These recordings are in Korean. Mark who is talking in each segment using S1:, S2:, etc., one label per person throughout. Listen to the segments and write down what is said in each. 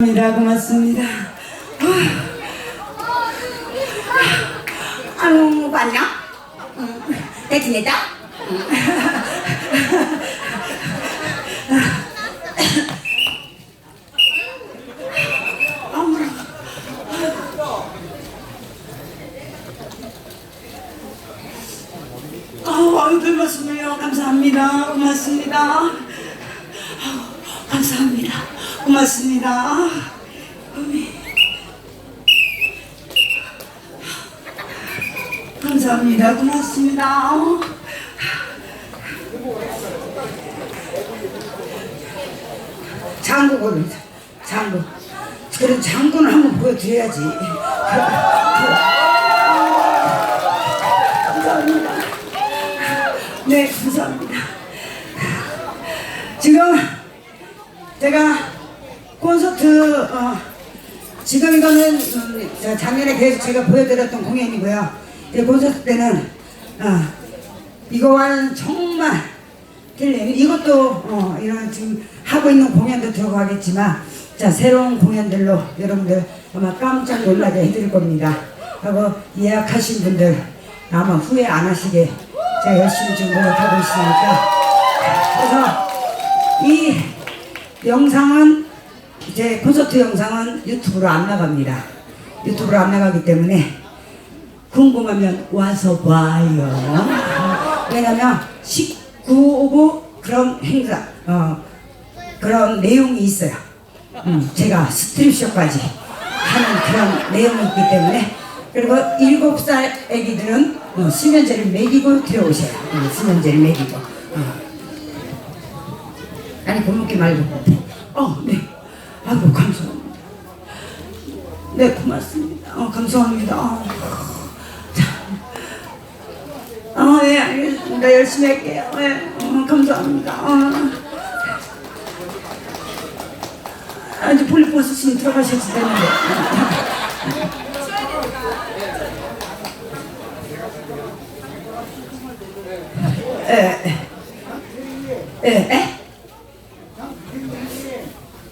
S1: 고맙습니다. 고맙습니다.
S2: 아유? 응. 잘?
S1: 아우, 아유, 별 말씀을요. 감사합니다. 고맙습니다. 아우, 감사합니다. 고맙습니다. 어미. 감사합니다. 고맙습니다.
S2: 장구거든, 장구. 그런 장구는 한번 보여드려야지.
S1: 감사합니다. 네, 감사합니다. 지금 제가 콘서트 어, 지금 이거는 음, 저 작년에 계속 제가 보여드렸던 공연이고요. 이 콘서트 때는 어, 이거와는 정말 틀린 이것도 어, 이런 지금 하고 있는 공연도 들어가겠지만 자 새로운 공연들로 여러분들 아마 깜짝 놀라게 해드릴 겁니다. 하고 예약하신 분들 아마 후회 안 하시게 제가 열심히 좀 노력하고 있으니까 그래서 이 영상은 이 제 콘서트 영상은 유튜브로 안 나갑니다. 유튜브로 안 나가기 때문에 궁금하면 와서 봐요. 왜냐면 19오고 그런 행사, 어, 그런 내용이 있어요. 음, 제가 스트립쇼까지 하는 그런 내용이 있기 때문에 그리고 일곱 살 애기들은 어, 수면제를 먹이고 들어오셔요. 어, 수면제를 먹이고. 어. 아니 고먹기 말고. 어, 네. 아이고 감사합니다. 네 고맙습니다. 어, 감사합니다. 어. 어, 네, 알겠습니다. 열심히 할게요. 네, 어, 감사합니다. 어. 아, 이제 폴리포스님 들어가셔도 되는데. 에, 에, 에?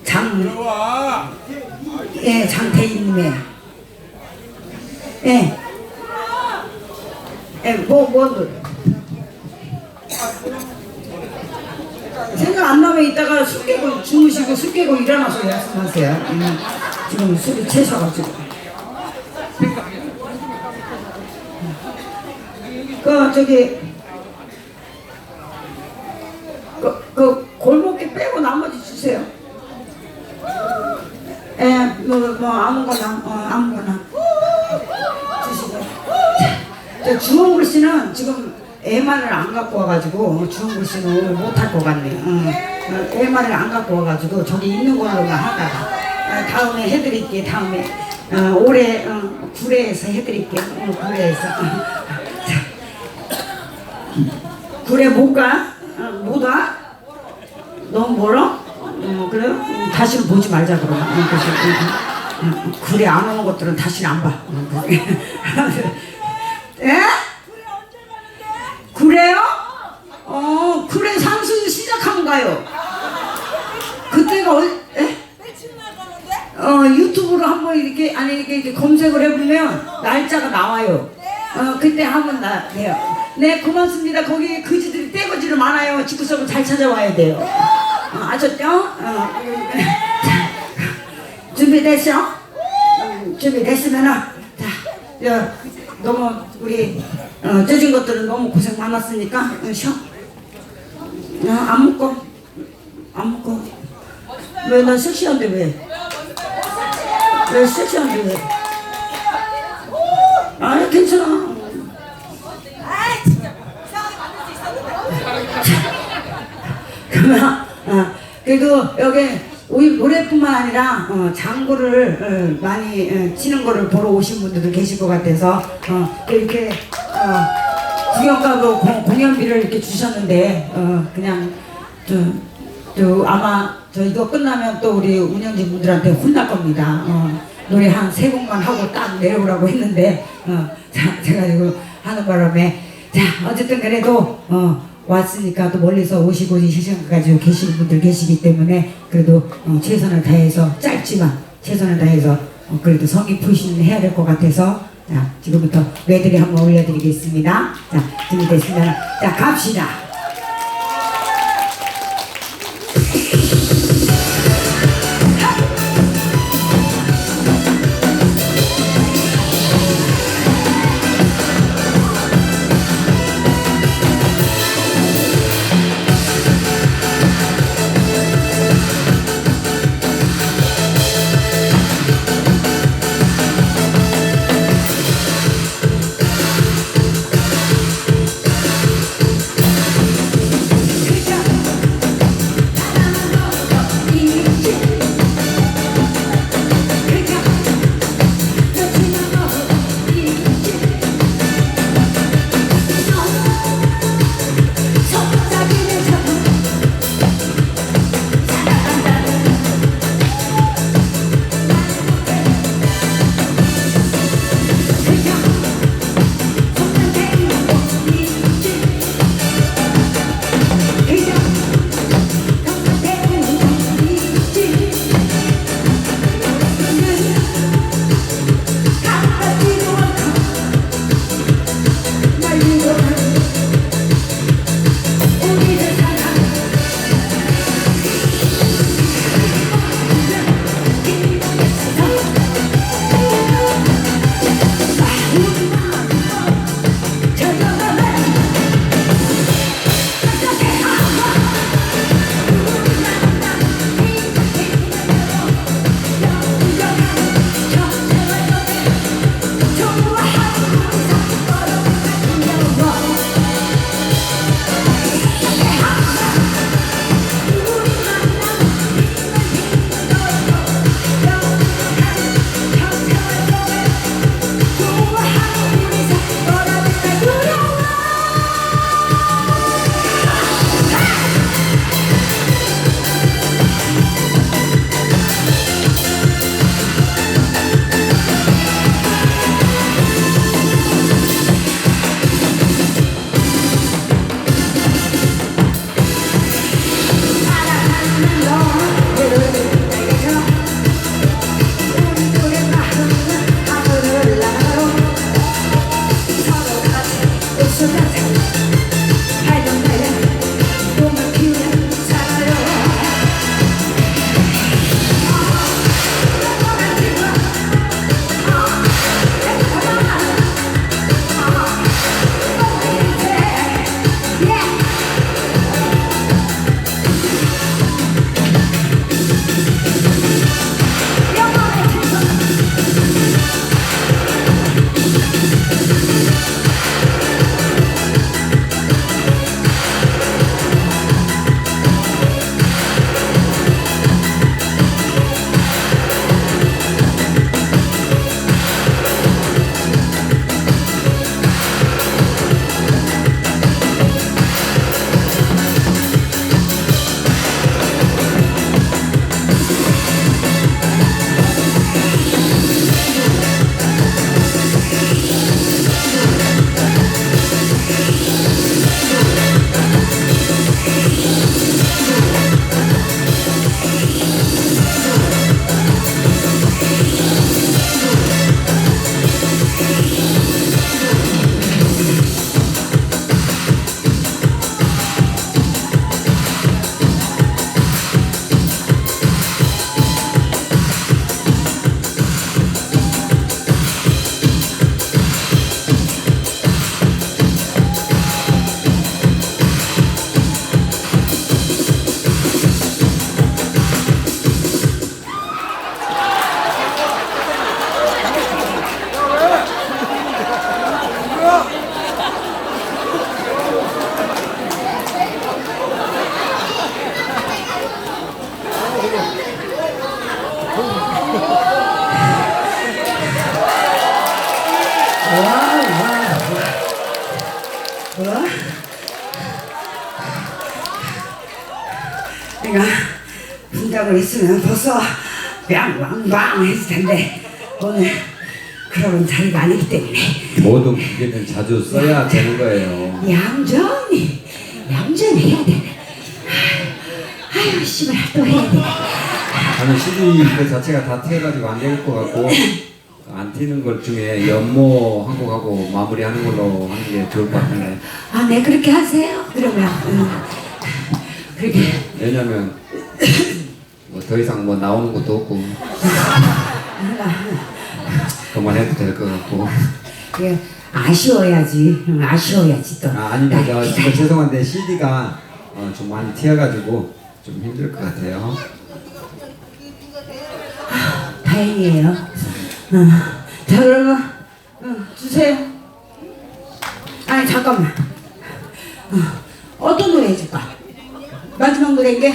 S1: 장, 예, 장태인님의, 예. 예, 뭐, 뭐, 생각 안 나면 이따가 술 깨고 주무시고 술 깨고 일어나서 말씀하세요. 음, 지금 술이 채셔가지고. 그, 저기, 그, 그 뭐, 뭐, 아무거나, 어, 아무거나. 주시고. 저 주홍 글 씨는 지금 애만을 안 갖고 와가지고 주홍 글 씨는 못할 것 같네. 응. 어, 애만을 안 갖고 와가지고 저기 있는 걸로만 하다가 어, 다음에 해드릴게. 다음에 어, 올해 어, 구례에서 해드릴게. 어, 구례에서. 구례 못 가? 어, 못 와? 너무 멀어? 어, 그래요? 음, 다시는 보지 말자 그럼. 어, 음, 구례 안 오는 것들은 다시는 안 봐. 어, 예? 그래요? 어, 그래 상승 시작한가요? 그때가 어, 예? 어 유튜브로 한번 이렇게 아니 이렇게, 이렇게 검색을 해보면 날짜가 나와요. 어 그때 한번 나 돼요. 네 고맙습니다. 거기 그지들이 떼거지를 많아요. 집구석을 잘 찾아와야 돼요. 어, 아셨죠? 어, 음, 자, 준비됐어? 음, 준비됐으면은 자, 저, 너무 우리 어, 젖은 것들은 너무 고생 많았으니까 어, 쉬어. 어, 안 먹고 안 먹고 왜난 섹시한데 왜? 왜 섹시한데 왜? 아니 괜찮아. 그러면 어, 그래도 여기 우리 노래뿐만 아니라 어, 장구를 어, 많이 어, 치는 거를 보러 오신 분들도 계실 것 같아서 어, 또 이렇게 어, 구경가도 공- 공연비를 이렇게 주셨는데 어, 그냥 좀, 또 아마 저 이거 끝나면 또 우리 운영진 분들한테 혼날 겁니다. 어, 노래 한 세 곡만 하고 딱 내려오라고 했는데 어, 자, 제가 이거 하는 바람에 자 어쨌든 그래도 어, 왔으니까 또 멀리서 오시고 이 시간 가지고 계시는 분들 계시기 때문에 그래도 어, 최선을 다해서 짧지만 최선을 다해서 어, 그래도 성의 표시는 해야 될 것 같아서 자 지금부터 외들이 한번 올려드리겠습니다. 자 준비됐으면 자 갑시다. 내가 분장을 했으면 벌써 빵빵빵 했을 텐데 오늘 그런 자리가 아니기 때문에
S3: 모든 기계는 자주 써야 되는 거예요.
S1: 얌전히
S2: 양전해야 되네. 아유, 씨발, 또 해야 돼.
S3: 아니 CD 그 자체가 다 튀어가지고 안 될 것 같고 안 튀는 것 중에 연모 한 곡하고 마무리하는 걸로 하는 게 좋을 것 같은데
S2: 아, 네, 그렇게 하세요. 그러면. 음. 그렇게.
S3: 왜냐면 뭐 더 이상 뭐 나오는 것도 없고 그만해도 될 것 같고
S2: 예, 아쉬워야지. 응, 아쉬워야지 또.
S3: 아, 아닙니다 저 정말 죄송한데 CD가 어, 좀 많이 튀어가지고 좀 힘들 것 같아요
S2: 다행이에요. 어. 자, 그러면, 어, 주세요. 아니, 잠깐만. 어, 어떤 노래 해줄까? 마지막 노래인게?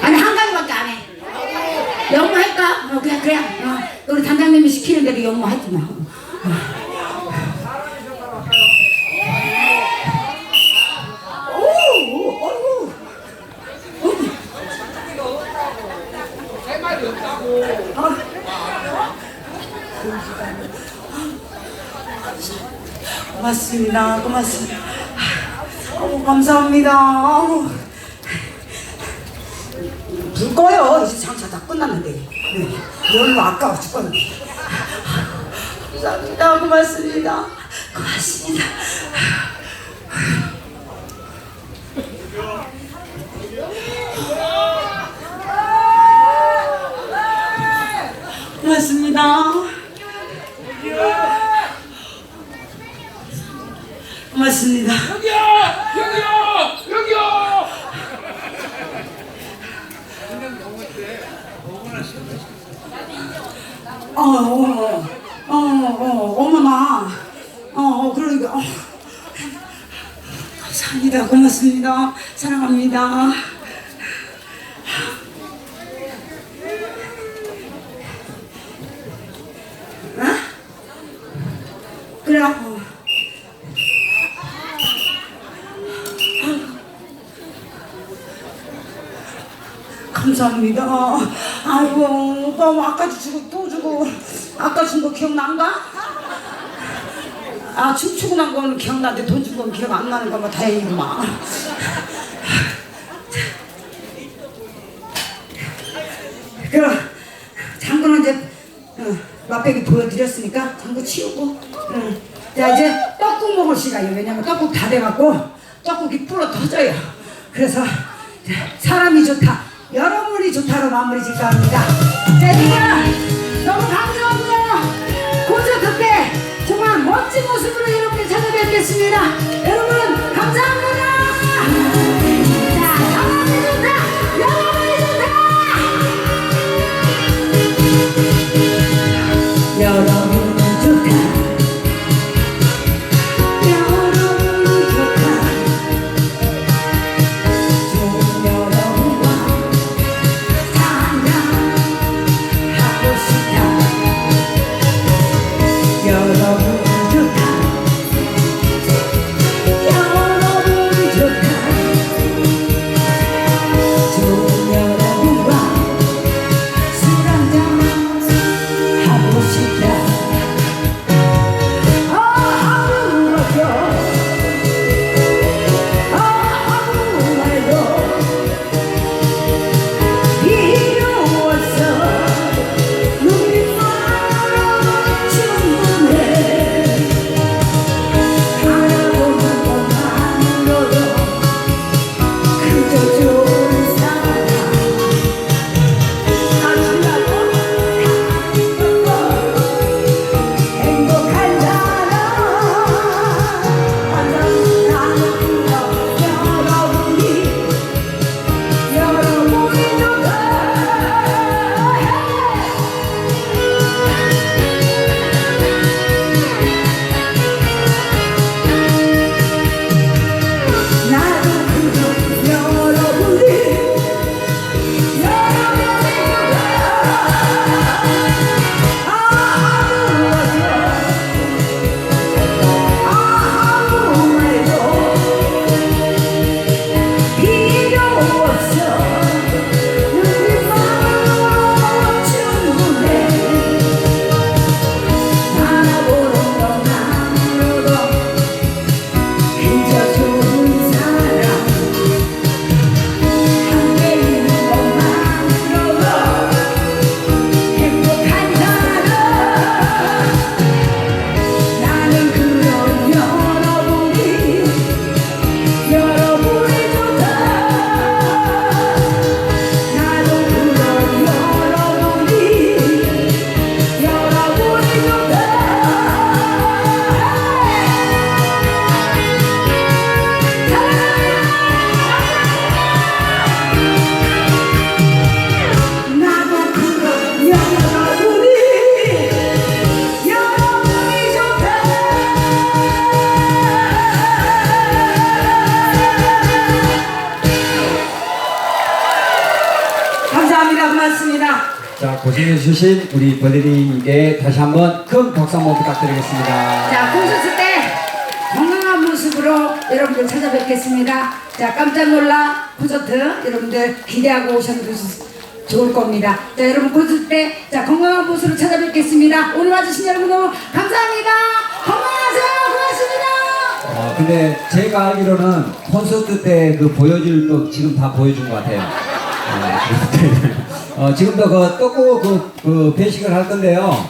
S2: 아니, 한 가지밖에 안 해. 영무할까? 어, 그냥, 그냥. 어, 우리 단장님이 시키는 대로 마. 오, 오, 어이구. 고맙습니다. 고맙습니다. 감사합니다. 어머. 불 꺼요. 이제 장사 다 끝났는데. 네. 열로 아까워 죽겠는데. 감사합니다. 고맙습니다. 고맙습니다. 고맙습니다. 고맙습니다.
S4: 여기요! 여기요!
S1: 어, 어, 어, 어, 어머나. 어, 어, 그러니까. 어. 감사합니다. 고맙습니다. 사랑합니다. 어? 그래. 어. 감사합니다. 아이고, 오빠 뭐 아까 주고 또 주고 아까 준 거 기억난가? 아 춤추고 난 거는 기억나는데 돈 준 건 기억 안 나는 거뭐 다행이구만. 그럼 장구는 이제 어, 맛배기 보여드렸으니까 장구 치우고 응. 자 이제 떡국 먹을 시간이에요 왜냐면 떡국 다 돼갖고 떡국이 불어 터져요 그래서 자, 사람이 좋다 여러분이 좋다로 마무리 짓까 합니다. 자 이제 너무 감사하고요 콘서트 때 정말 멋진 모습으로 여러분을 찾아뵙겠습니다. 여러분 감사합니다
S3: 주신 우리 버디님께 다시 한번 큰 박수 한번 부탁드리겠습니다.
S1: 자, 콘서트 때 건강한 모습으로 여러분들 찾아뵙겠습니다. 자, 깜짝 놀라 콘서트 여러분들 기대하고 오셔도 좋을 겁니다. 자, 여러분 콘서트 때 자, 건강한 모습으로 찾아뵙겠습니다. 오늘 와주신 여러분 너무 감사합니다. 건강하세요. 고맙습니다.
S3: 어, 근데 제가 알기로는 콘서트 때 그 보여줄 거 지금 다 보여준 것 같아요. 때문에. 어, 지금도 그 떡국 그, 그 배식을 할 건데요.